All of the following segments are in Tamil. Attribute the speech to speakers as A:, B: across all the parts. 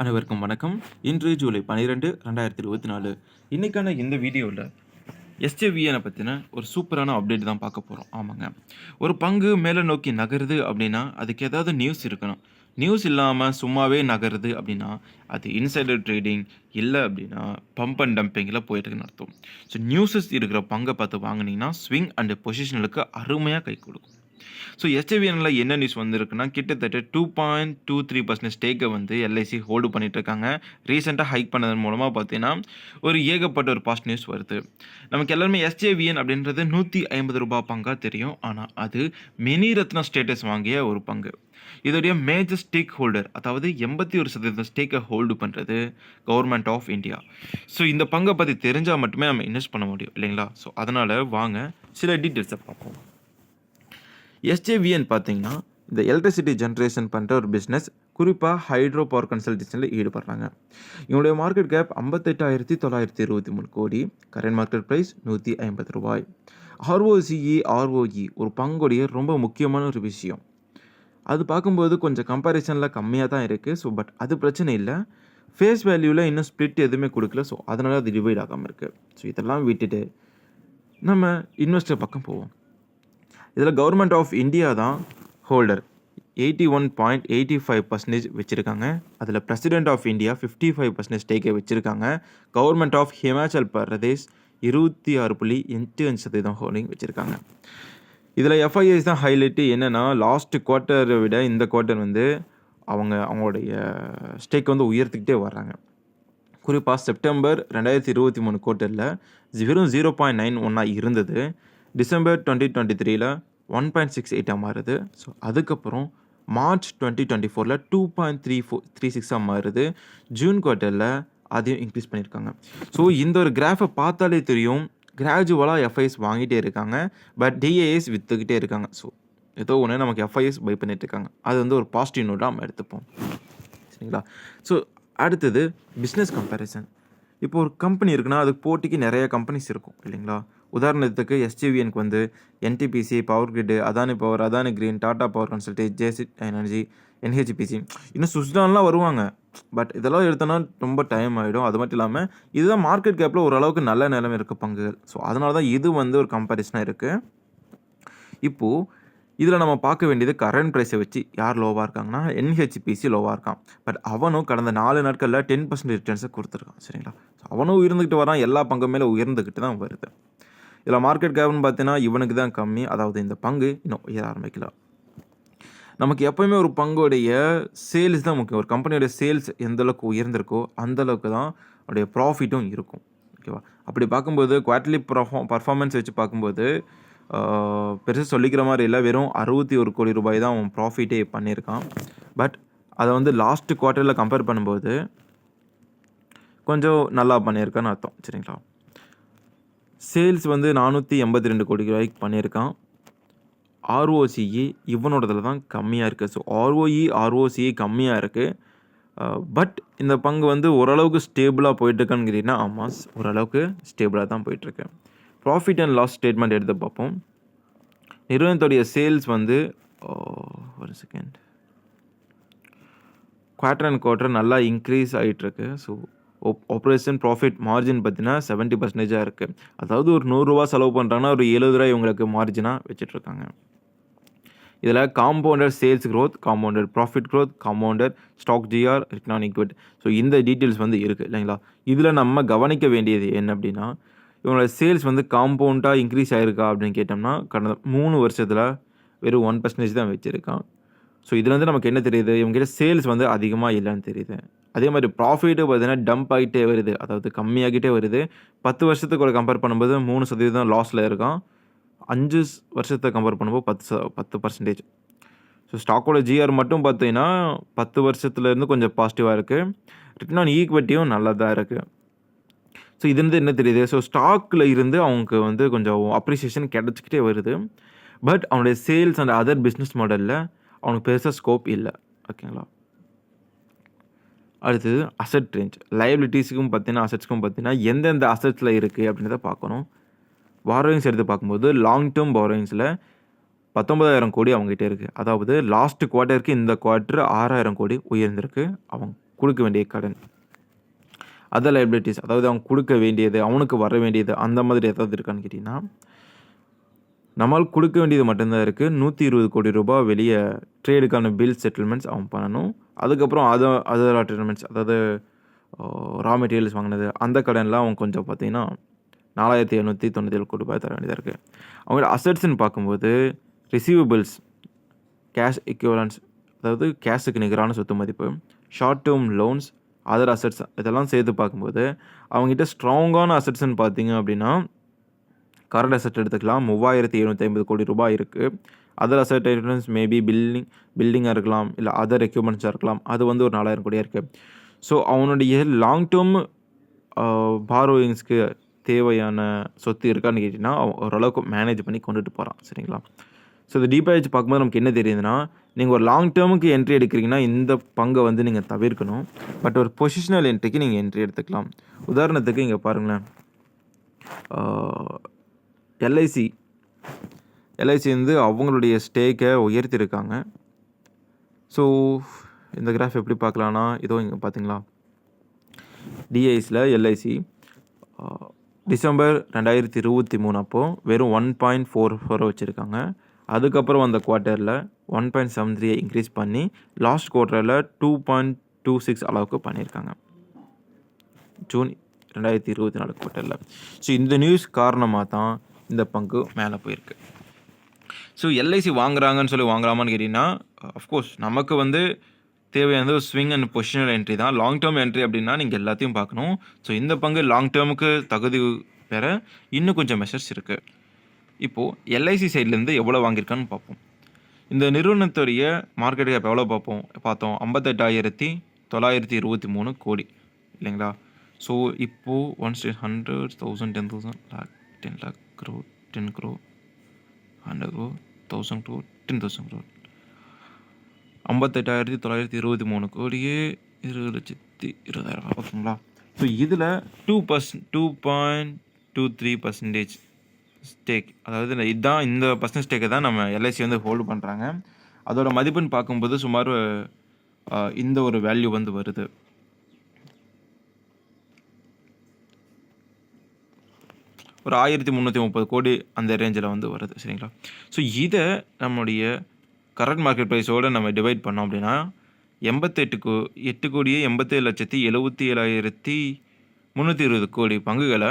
A: அனைவருக்கும் வணக்கம். இன்று ஜூலை பன்னிரெண்டு ரெண்டாயிரத்தி இருபத்தி நாலு. இன்றைக்கான இந்த வீடியோவில் எஸ்ஜேவிஎனை பற்றின ஒரு சூப்பரான அப்டேட் தான் பார்க்க போகிறோம் ஆமாங்க. ஒரு பங்கு மேலே நோக்கி நகருது அப்படின்னா அதுக்கு ஏதாவது நியூஸ் இருக்கணும். நியூஸ் இல்லாமல் சும்மாவே நகருது அப்படின்னா அது இன்சைடர் ட்ரேடிங் இல்லை அப்படின்னா பம்ப் அண்ட் டம்பிங்கில் போயிட்டுருக்குன்னு அர்த்தம். ஸோ நியூஸஸ் இருக்கிற பங்கை பார்த்து வாங்கினீங்கன்னா ஸ்விங் அண்ட் பொசிஷனலுக்கு அருமையாக கை கொடுக்கும். ஸோ எஸ்டிவிஎனில் என்ன நியூஸ் வந்திருக்குன்னா கிட்டத்தட்ட two point two three percent ஸ்டேக்கை வந்து எல்ஐசி ஹோல்டு பண்ணிகிட்ருக்காங்க இருக்காங்க ரீசெண்டாக ஹைக் பண்ணதன் மூலமாக பார்த்தீங்கன்னா ஒரு ஏகப்பட்ட ஒரு பாஸ்ட் நியூஸ் வருது. நமக்கு எல்லாருமே எஸ்ஜேவிஎன் அப்படின்றது நூற்றி ஐம்பது ரூபாய் பங்காக தெரியும். ஆனால் அது மினி ரத்னா ஸ்டேட்டஸ் வாங்கிய ஒரு பங்கு. இதோடைய மேஜர் ஸ்டேக் ஹோல்டர் அதாவது எண்பத்தி ஒரு சதவீதம் ஸ்டேக்கை ஹோல்டு பண்ணுறது கவர்மெண்ட் ஆஃப் இந்தியா ஸோ இந்த பங்கை பற்றி தெரிஞ்சால் மட்டுமே நம்ம இன்வெஸ்ட் பண்ண முடியும் இல்லைங்களா? ஸோ அதனால் வாங்க சில டீட்டெயில்ஸை பார்ப்போம். எஸ்ஜேவிஎன் பார்த்தீங்கன்னா இந்த எலக்ட்ரிசிட்டி ஜென்ரேஷன் பண்ணுற ஒரு பிஸ்னஸ் குறிப்பாக ஹைட்ரோ பவர் கன்சல்டேஷனில் ஈடுபடுறாங்க. இவங்களுடைய மார்க்கெட் கேப் ஐம்பத்தெட்டாயிரத்தி தொள்ளாயிரத்தி இருபத்தி மூணு கோடி கரண்ட் மார்க்கெட் ப்ரைஸ் நூற்றி ஐம்பது ரூபாய். ஆர்ஓசிஇ ஆர்ஓஇ ஒரு பங்குடைய ரொம்ப முக்கியமான ஒரு விஷயம். அது பார்க்கும்போது கொஞ்சம் கம்பேரிசனில் கம்மியாக தான் இருக்குது ஸோ பட் அது பிரச்சனை இல்லை. ஃபேஸ் வேல்யூவில் இன்னும் ஸ்ப்ளிட் எதுவுமே கொடுக்கல ஸோ அதனால் அது டிவைட் ஆகாமல் இருக்குது ஸோ இதெல்லாம் விட்டுட்டு நம்ம இன்வெஸ்டர் பக்கம் போவோம். இதில் கவர்மெண்ட் ஆஃப் இந்தியா தான் holder eighty one point eighty five percentage வச்சுருக்காங்க. அதில் president of India fifty five percentage ஸ்டேக்கை வச்சுருக்காங்க. கவர்மெண்ட் ஆஃப் ஹிமாச்சல் பிரதேஷ் இருபத்தி ஆறு புள்ளி எட்டு அஞ்சு சதவீதம் ஹோல்டிங் வச்சுருக்காங்க. இதில் எஃப்ஐஎஸ் தான் ஹைலைட்டு என்னென்னா லாஸ்ட் குவார்ட்டரை விட இந்த குவார்ட்டர் வந்து அவங்க அவங்களுடைய ஸ்டேக் வந்து உயர்த்திக்கிட்டே வர்றாங்க. குறிப்பாக செப்டம்பர் ரெண்டாயிரத்தி இருபத்தி மூணு குவார்ட்டரில் வெறும் ஜீரோ பாயிண்ட் நைன் ஒன்னாக இருந்தது. டிசம்பர் டுவெண்ட்டி டுவெண்ட்டி த்ரீல ஒன் பாயிண்ட் சிக்ஸ் எயிட்டாக மாறுது. ஸோ அதுக்கப்புறம் மார்ச் டுவெண்ட்டி டுவெண்ட்டி ஃபோரில் two point three four three சிக்ஸாக மாறுது. ஜூன் குவார்ட்டரில் அதையும் இன்க்ரீஸ் பண்ணியிருக்காங்க. ஸோ இந்த ஒரு கிராஃபை பார்த்தாலே தெரியும். கிராஜுவலாக எஃப்ஐஎஸ் வாங்கிட்டே இருக்காங்க. பட் டிஏஎஸ் விற்றுக்கிட்டே இருக்காங்க. ஸோ ஏதோ ஒன்று நமக்கு எஃப்ஐஎஸ் பை பண்ணிட்டு இருக்காங்க. அது வந்து ஒரு பாசிட்டிவ் நோட்டாக நம்ம எடுத்துப்போம். சரிங்களா? ஸோ அடுத்தது பிஸ்னஸ் கம்பேரிசன் இப்போ ஒரு கம்பெனி இருக்குன்னா அதுக்கு போட்டிக்கு நிறைய கம்பெனிஸ் இருக்கும் இல்லைங்களா? உதாரணத்துக்கு எஸ்டிவிஎனுக்கு வந்து NTPC power grid Adani power Adani green Tata power கன்சல்டி ஜேசி எனர்ஜி என்ஹெச்பிசி இன்னும் சுவிட்சர்லாண்ட்லாம் வருவாங்க. பட் இதெல்லாம் எடுத்தோன்னா ரொம்ப டைம் ஆகிடும் அது மட்டும் இல்லாமல் இதுதான் மார்க்கெட் கேப்பில் ஓரளவுக்கு நல்ல நிலைமை இருக்குது பங்குகள் ஸோ அதனால தான் இது வந்து ஒரு கம்பேரிசனாக இருக்குது இப்போது இதில் நம்ம பார்க்க வேண்டியது கரண்ட் ப்ரைஸை வச்சு யார் லோவாக இருக்காங்கன்னா என்ஹெச்பிசி லோவாக இருக்கான். பட் அவனும் கடந்த நாலு நாட்களில் டென் பர்சன்ட் ரிட்டர்ன்ஸை கொடுத்துருக்கான். சரிங்களா? ஸோ அவனும் உயர்ந்துக்கிட்டு வரான். எல்லா பங்கு மேலே உயர்ந்துக்கிட்டு தான் வருது. இதில் மார்க்கெட் கேப்னு பார்த்தீங்கன்னா இவனுக்கு தான் கம்மி. அதாவது இந்த பங்கு இன்னும் உயர ஆரம்பிக்கல. நமக்கு எப்போயுமே ஒரு பங்குடைய சேல்ஸ் தான் முக்கியம். ஒரு கம்பெனியோட சேல்ஸ் எந்தளவுக்கு உயர்ந்திருக்கோ அந்தளவுக்கு தான் அவருடைய ப்ராஃபிட்டும் இருக்கும். ஓகேவா அப்படி பார்க்கும்போது குவார்ட்லி பர்ஃபார்ம் பர்ஃபார்மன்ஸ் வச்சு பார்க்கும்போது பெருசாக சொல்லிக்கிற மாதிரி இல்லை. வெறும் அறுபத்தி ஒரு கோடி ரூபாய் தான் அவன் ப்ராஃபிட்டே பண்ணியிருக்கான். பட் அதை வந்து லாஸ்ட் குவார்ட்டரில் கம்பேர் பண்ணும்போது கொஞ்சம் நல்லா பண்ணியிருக்கான்னு அர்த்தம். சரிங்களா? சேல்ஸ் வந்து நானூற்றி எண்பத்தி ரெண்டு கோடி ரூபாய்க்கு பண்ணியிருக்கான். ஆர்ஓசிஇ இவனோடதில் தான் கம்மியாக இருக்குது ஸோ ஆர்ஓஇ ஆர்ஓசிஇ கம்மியாக இருக்குது பட் இந்த பங்கு வந்து ஓரளவுக்கு ஸ்டேபிளாக போயிட்டுருக்கான்னு கேட்டிங்கன்னா ஆமாம் ஓரளவுக்கு ஸ்டேபிளாக தான் போயிட்டுருக்கு. ப்ராஃபிட் அண்ட் லாஸ் ஸ்டேட்மெண்ட் எடுத்து பார்ப்போம். நிறுவனத்துடைய சேல்ஸ் வந்து ஒரு செகண்ட் குவார்டர் அண்ட் குவார்டர் நல்லா இன்க்ரீஸ் ஆகிட்டுருக்கு ஸோ ஆப்ரேஷன் ப்ராஃபிட் மார்ஜின் பார்த்தீங்கன்னா செவன்ட்டி பர்சன்டேஜாக இருக்குது அதாவது ஒரு நூறுரூவா செலவு பண்ணுறாங்கன்னா ஒரு எழுபது ரூபாய் இவங்களுக்கு மார்ஜினாக வச்சுட்ருக்காங்க. இதில் compounded sales growth compounded profit growth compounded stock GR return equity so இந்த டீட்டெயில்ஸ் வந்து இருக்குது இல்லைங்களா? இதில் நம்ம கவனிக்க வேண்டியது என்ன அப்படின்னா இவங்களோட சேல்ஸ் வந்து காம்பவுண்டாக இன்க்ரீஸ் ஆகிருக்கா அப்படின்னு கேட்டோம்னா கடந்த மூணு வருஷத்தில் வெறும் ஒன் பர்சன்டேஜ் தான் வச்சுருக்கான். ஸோ இதுலேருந்து வந்து நமக்கு என்ன தெரியுது? இவங்ககிட்ட சேல்ஸ் வந்து அதிகமாக இல்லைன்னு தெரியுது. அதே மாதிரி ப்ராஃபிட்டு பார்த்தீங்கன்னா டம்ப் ஆகிட்டே வருது. அதாவது கம்மியாகிட்டே வருது. பத்து வருஷத்துக்கு கூட கம்பேர் பண்ணும்போது மூணு சதவீதம் லாஸில் இருக்கும். அஞ்சு வருஷத்தை கம்பேர் பண்ணும்போது பத்து ச பத்து பர்சன்டேஜ் ஸோ ஸ்டாக்கோட ஜிஆர் மட்டும் பார்த்தீங்கன்னா பத்து வருஷத்துலேருந்து கொஞ்சம் பாசிட்டிவாக இருக்குது ரிட்டர்ன் ஆன் ஈக்விட்டியும் நல்லா தான் இருக்குது ஸோ இது வந்து என்ன தெரியுது? ஸோ ஸ்டாக்கில் இருந்து அவங்களுக்கு வந்து கொஞ்சம் அப்ரிசியேஷன் கிடச்சிக்கிட்டே வருது. பட் அவனுடைய சேல்ஸ் அண்ட் அதர் பிஸ்னஸ் மாடலில் அவனுக்கு பெருசாக ஸ்கோப் இல்லை. ஓகேங்களா அடுத்தது அசட் ரேஞ்ச் லைபிலிட்டிஸுக்கும் பார்த்தீங்கன்னா அசட்ஸ்க்கும் பார்த்தீங்கன்னா எந்தெந்த அசட்ஸில் இருக்குது அப்படின்றத பார்க்கணும். பாரோயிங்ஸ் எடுத்து பார்க்கும்போது லாங் டேர்ம் பாரோயிங்ஸில் பத்தொன்பதாயிரம் கோடி அவங்ககிட்ட இருக்குது அதாவது லாஸ்ட் குவார்ட்டருக்கு இந்த குவார்ட்டர் ஆறாயிரம் கோடி உயர்ந்திருக்கு. அவங்க கொடுக்க வேண்டிய கடன். அதர் லைபிலிட்டிஸ் அதாவது அவங்க கொடுக்க வேண்டியது அவனுக்கு வர வேண்டியது அந்த மாதிரி ஏதாவது இருக்கான்னு கேட்டிங்கன்னா நம்மால் கொடுக்க வேண்டியது மட்டும்தான் இருக்குது நூற்றி இருபது கோடி ரூபாய் வெளியே ட்ரேடுக்கான பில் செட்டில்மெண்ட்ஸ் அவன் பண்ணணும். அதுக்கப்புறம் அதர் அதர் செட்டில்மெண்ட்ஸ் அதாவது ரா மெட்டீரியல்ஸ் வாங்கினது அந்த கடன்லாம் அவன் கொஞ்சம் பார்த்தீங்கன்னா நாலாயிரத்தி எழுநூற்றி தொண்ணூற்றி ஏழு கோடி ரூபாய் தர வேண்டியதாக இருக்குது அவங்களோட அசட்ஸ்ன்னு பார்க்கும்போது ரிசீவபிள்ஸ் கேஷ் equivalents அதாவது கேஷுக்கு நிகரான சொத்து மதிப்பு short term loans other assets இதெல்லாம் சேர்த்து பார்க்கும்போது அவங்ககிட்ட ஸ்ட்ராங்கான அசட்ஸ்ன்னு பார்த்தீங்க அப்படின்னா கரண்ட் அசட் எடுத்துக்கலாம். மூவாயிரத்தி எழுநூற்றி ஐம்பது கோடி ரூபாய் இருக்குது other asset items maybe building பில்டிங்காக இருக்கலாம் இல்லை அதர் எக்யூப்மெண்ட்ஸாக இருக்கலாம். அது வந்து ஒரு நாலாயிரம் கோடியாக இருக்குது ஸோ அவனுடைய லாங் டேர்ம் பாரோயிங்ஸ்க்கு தேவையான சொத்து இருக்கான்னு கேட்டிங்கன்னா அவன் ஓரளவுக்கு மேனேஜ் பண்ணி கொண்டுட்டு போகிறான் சரிங்களா? ஸோ இது டீப்பாக வச்சு பார்க்கும்போது நமக்கு என்ன தெரியுதுன்னா நீங்கள் ஒரு லாங் டேர்முக்கு என்ட்ரி எடுக்கிறீங்கன்னா இந்த பங்கை வந்து நீங்கள் தவிர்க்கணும். பட் ஒரு பொசிஷனல் என்ட்ரிக்கு நீங்கள் என்ட்ரி எடுத்துக்கலாம். உதாரணத்துக்கு இங்கே பாருங்களேன். எல்ஐசி. எல்ஐசி வந்து அவங்களுடைய ஸ்டேக்கை உயர்த்தியிருக்காங்க. ஸோ இந்த கிராஃப் எப்படி பார்க்கலான்னா இதோ இங்கே பார்த்தீங்களா? டிஐஸில் எல்ஐசி. டிசம்பர் ரெண்டாயிரத்தி இருபத்தி மூணு அப்போது வெறும் ஒன் பாயிண்ட் ஃபோர் ஃபோரை வச்சுருக்காங்க. அதுக்கப்புறம் அந்த குவார்ட்டரில் ஒன் பாயிண்ட் செவன் த்ரீயை இன்க்ரீஸ் பண்ணி லாஸ்ட் குவார்ட்டரில் டூ பாயிண்ட் டூ சிக்ஸ் அளவுக்கு பண்ணியிருக்காங்க. ஜூன் ரெண்டாயிரத்தி இருபத்தி நாலு குவார்ட்டரில். ஸோ இந்த நியூஸ் காரணமாக தான் இந்த பங்கு மேலே போயிருக்கு. ஸோ எல்ஐசி வாங்குறாங்கன்னு சொல்லி வாங்கலாமான்னு கேட்டிங்கன்னா அஃப்கோர்ஸ் நமக்கு வந்து தேவையானது ஒரு ஸ்விங் அண்ட் பொசிஷனல் என்ட்ரி தான். லாங் டேர்ம் என்ட்ரி அப்படின்னா நீங்கள் எல்லாத்தையும் பார்க்கணும். ஸோ இந்த பங்கு லாங் டேர்முக்கு தகுதி பெற இன்னும் கொஞ்சம் மெஷர்ஸ் இருக்குது இப்போது எல்ஐசி சைட்லேருந்து எவ்வளோ வாங்கியிருக்கான்னு பார்ப்போம். இந்த நிறுவனத்துடைய மார்க்கெட் கேப் எவ்வளோ பார்ப்போம்? பார்த்தோம் ஐம்பத்தெட்டாயிரத்தி தொள்ளாயிரத்தி இருபத்தி மூணு கோடி. இல்லைங்களா? ஸோ இப்போது one stay hundred thousand ten thousand lakh ten lakh crore ten crore hundred crore thousand crore ten thousand crore ஐம்பத்தெட்டாயிரத்தி தொள்ளாயிரத்தி இருபத்தி மூணு கோடியே இருபது லட்சத்தி இருபதாயிரம் ரூபாய் ஓகேங்களா ஸோ இதில் two percent two point two three percentage stake அதாவது இதுதான் இந்த பர்சன்ட் ஸ்டேக்கை தான் நம்ம எல்ஐசி வந்து ஹோல்டு பண்ணுறாங்க அதோட மதிப்புன்னு பார்க்கும்போது சுமார் இந்த ஒரு வேல்யூ வந்து வருது. ஒரு ஆயிரத்தி முந்நூற்றி முப்பது கோடி அந்த ரேஞ்சில் வந்து வருது சரிங்களா? ஸோ இதை நம்முடைய கரண்ட் மார்க்கெட் ப்ரைஸோடு நம்ம டிவைட் பண்ணோம் அப்படின்னா எண்பத்தெட்டு கோ எட்டு கோடியே எண்பத்தேழு லட்சத்தி எழுபத்தி ஏழாயிரத்தி முந்நூற்றி இருபது கோடி பங்குகளை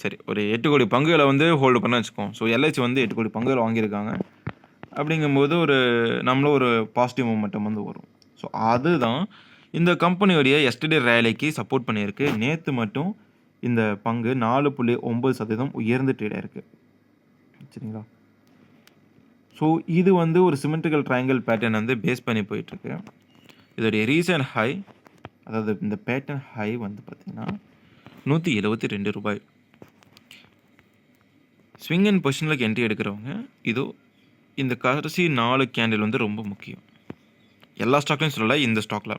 A: சரி ஒரு எட்டு கோடி பங்குகளை வந்து ஹோல்டு பண்ண வச்சுக்கோம் ஸோ எல்ஐசி வந்து எட்டு கோடி பங்குகள் வாங்கியிருக்காங்க. அப்படிங்கும்போது ஒரு நம்மளும் ஒரு பாசிட்டிவ் மூமெண்டம் வந்து வரும். ஸோ அதுதான் இந்த கம்பெனியோடைய எஸ்டர்டே ரேலிக்கு சப்போர்ட் பண்ணியிருக்கு. நேற்று மட்டும் இந்த பங்கு நாலு புள்ளி ஒம்பது சதவீதம் உயர்ந்து ட்ரேட் ஆயிருக்கு. சரிங்களா? ஸோ இது வந்து ஒரு சிமெண்ட்ரிக்கல் ட்ரையாங்கிள் பேட்டர்ன் வந்து பேஸ் பண்ணி போயிட்டுருக்கு. இதோடைய ரீசன் ஹை அதாவது இந்த பேட்டர்ன் ஹை வந்து பார்த்திங்கன்னா நூற்றி எழுபத்தி ரெண்டு ரூபாய். ஸ்விங் அண்ட் பொசிஷனில் என்ட்ரி எடுக்கிறவங்க இதோ இந்த கடைசி நாலு கேண்டில் வந்து ரொம்ப முக்கியம். எல்லா ஸ்டாக்லையும் சொல்லலை இந்த ஸ்டாக்கில்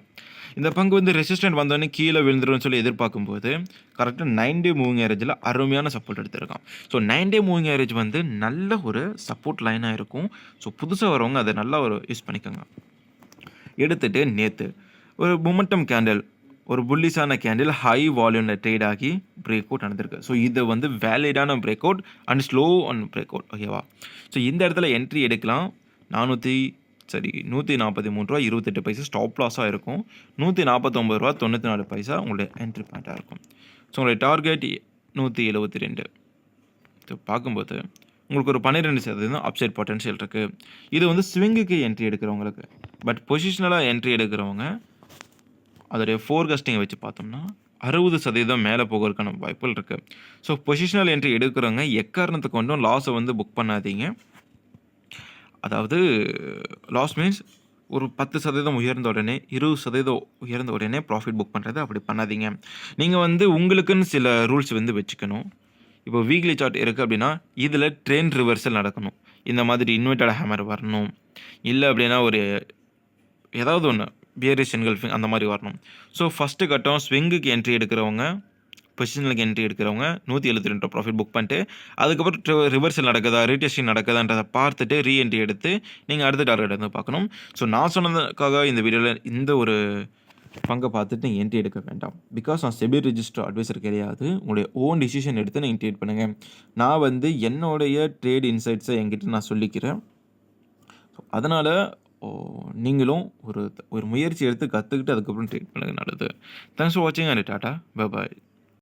A: இந்த பங்கு வந்து ரெசிஸ்டன்ட் வந்தோடனே கீழே விழுந்துரும்னு சொல்லி எதிர்பார்க்கும்போது கரெக்டாக நைன் டே மூவிங் ஏரேஜில் அருமையான சப்போர்ட் எடுத்திருக்கான். So nine day moving average வந்து நல்ல ஒரு சப்போர்ட் லைனாக இருக்கும். ஸோ புதுசாக வரவங்க அதை நல்லா ஒரு யூஸ் பண்ணிக்கோங்க. எடுத்துகிட்டு நேற்று ஒரு மொமெண்டம் கேண்டில் ஒரு புல்லிஸான கேண்டில் ஹை வால்யூமில் ட்ரேட் ஆகி பிரேக் அவுட் நடந்திருக்கு. ஸோ இது வந்து வேலிடான breakout and slow and breakout ஓகேவா ஸோ இந்த இடத்துல என்ட்ரி எடுக்கலாம். நானூற்றி சரி நூற்றி நாற்பத்தி மூணு ரூபா இருபத்தெட்டு பைசா ஸ்டாப் லாஸாக இருக்கும். நூற்றி நாற்பத்தொம்பது ரூபா தொண்ணூற்றி நாலு பைசா உங்களுடைய என்ட்ரி பாயிண்ட்டாக இருக்கும். ஸோ உங்களுடைய டார்கெட் நூற்றி எழுபத்தி ரெண்டு. ஸோ பார்க்கும்போது உங்களுக்கு ஒரு பன்னிரெண்டு சதவீதம் அப்சைட் பொட்டன்ஷியல் இருக்குது இது வந்து ஸ்விங்குக்கு என்ட்ரி எடுக்கிறவங்களுக்கு. பட் பொசிஷனலாக என்ட்ரி எடுக்கிறவங்க அதோடைய ஃபோர்காஸ்டிங்கை வச்சு பார்த்தோம்னா அறுபது சதவீதம் மேலே போகிறதுக்கான வாய்ப்புகள் இருக்குது ஸோ பொசிஷனல் என்ட்ரி எடுக்கிறவங்க எக்காரணத்தை கொண்டும் லாஸை வந்து புக் பண்ணாதீங்க. அதாவது லாஸ் மீன்ஸ் ஒரு 10% உயர்ந்த உடனே 20% உயர்ந்த உடனே ப்ராஃபிட் புக் பண்ணுறது அப்படி பண்ணாதீங்க. நீங்கள் வந்து உங்களுக்குன்னு சில ரூல்ஸ் வந்து வச்சுக்கணும். இப்போ வீக்லி சார்ட் இருக்குது அப்படின்னா, இதில் ட்ரெயின் ரிவர்சல் நடக்கணும். இந்த மாதிரி இன்வெர்ட்டட் ஹேமர் வரணும். இல்லை அப்படின்னா ஒரு ஏதாவது ஒன்று பியரிஷ் என்கல்ஃபிங் அந்த மாதிரி வரணும். ஸோ ஃபஸ்ட்டு கட்டம் ஸ்விங்குக்கு என்ட்ரி எடுக்கிறவங்க, பொசிஷனலுக்கு என்ட்ரி எடுக்கிறவங்க 172 ப்ராஃபிட் புக் பண்ணிட்டு, அதுக்கப்புறம் ரிவர்சல் நடக்குதா, ரீடெஸ்டிங் நடக்குதான்றதை பார்த்துட்டு ரீஎன்ட்ரி எடுத்து, நீங்கள் அடுத்த டார்கெட் வந்து பார்க்கணும். ஸோ நான் சொன்னதுக்காக இந்த வீடியோவில் இந்த ஒரு பங்கை பார்த்துட்டு நீங்கள் என்ட்ரி எடுக்க வேண்டாம். பிகாஸ் நான் செபி ரிஜிஸ்டர் அட்வைசர் கிடையாது. உங்களுடைய ஓன் டிசிஷன் எடுத்து நீங்கள் ட்ரேட் பண்ணுங்கள் நான் வந்து என்னுடைய ட்ரேட் இன்சைட்ஸை என்கிட்ட நான் சொல்லிக்கிறேன். ஸோ அதனால் நீங்களும் ஒரு ஒரு முயற்சி எடுத்து கற்றுக்கிட்டு அதுக்கப்புறம் ட்ரீட் பண்ணுங்க நல்லது. தேங்க்ஸ் ஃபார் வாட்சிங் அண்ட் டாட்டா பாய்.